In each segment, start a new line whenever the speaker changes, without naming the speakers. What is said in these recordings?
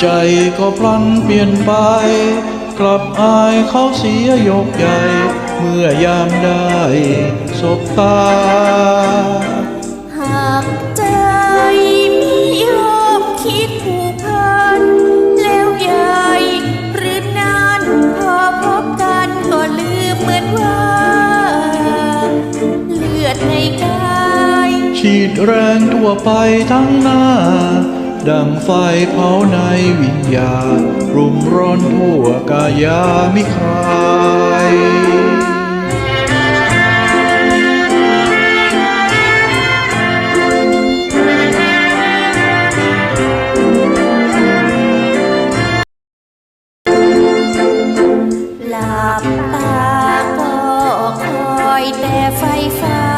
ใจก็พลันเปลี่ยนไป กลับอายเขาเสียยกใหญ่ เมื่อยามได้สบตา
หากใจไม่ยอมคิดผูกพัน แล้วยายหรือนานพอพบกันก็ลืมเหมือนว่า เลือดในกาย
ฉีดแรงทั่วไปทั้งหน้า ดังไฟเผาในวิญญาณรุมร้อนทั่วกายามิคลาย
หลับตาก็คอยแต่ไฟฝัน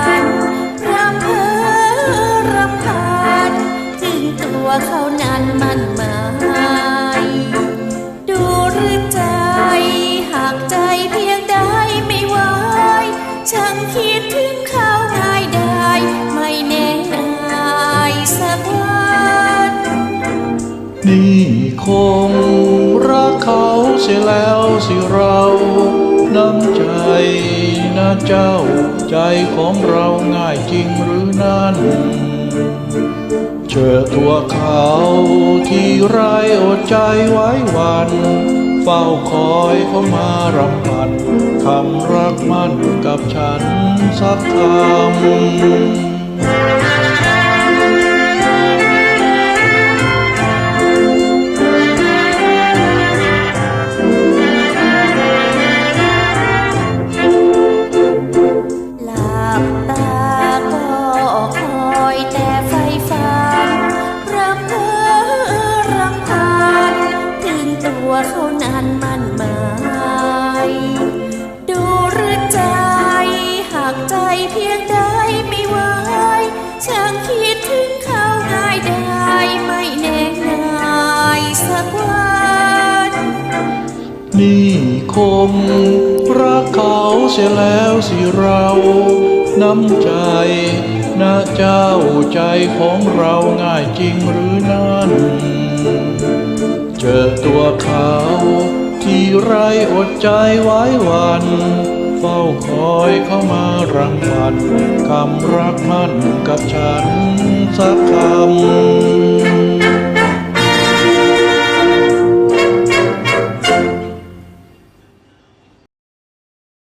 ตัวเขานั้นมันหมายดูหรือใจ หากใจเพียงใดไม่ไหวช่างคิดถึงเขาง่ายได้ ไม่แน่นายสักวัน
นี่คงรักเขาเสียแล้วสิเราน้ำใจนะเจ้า ใจของเราง่ายจริงหรือนั่น จอตัวเขาที่ไรอดใจไว้วัน เฝ้าคอยเขามารำพันคำรักมั่นกับฉันสักคำ
ตัวเขานั้นมันหมายดูหรือใจ หากใจเพียงใดไม่ไหวช่างคิดถึงเขาง่ายได้ไม่แน่นายสักวัน
นี่คงรักเขาเสียแล้วสิเราน้ำใจนะเจ้าใจของเราง่ายจริงหรือนั่น เจอตัวเขาที่ไรอดใจไว้วัน เฝ้าคอยเข้ามารังพันคำรักมั่นกับฉันสักคำ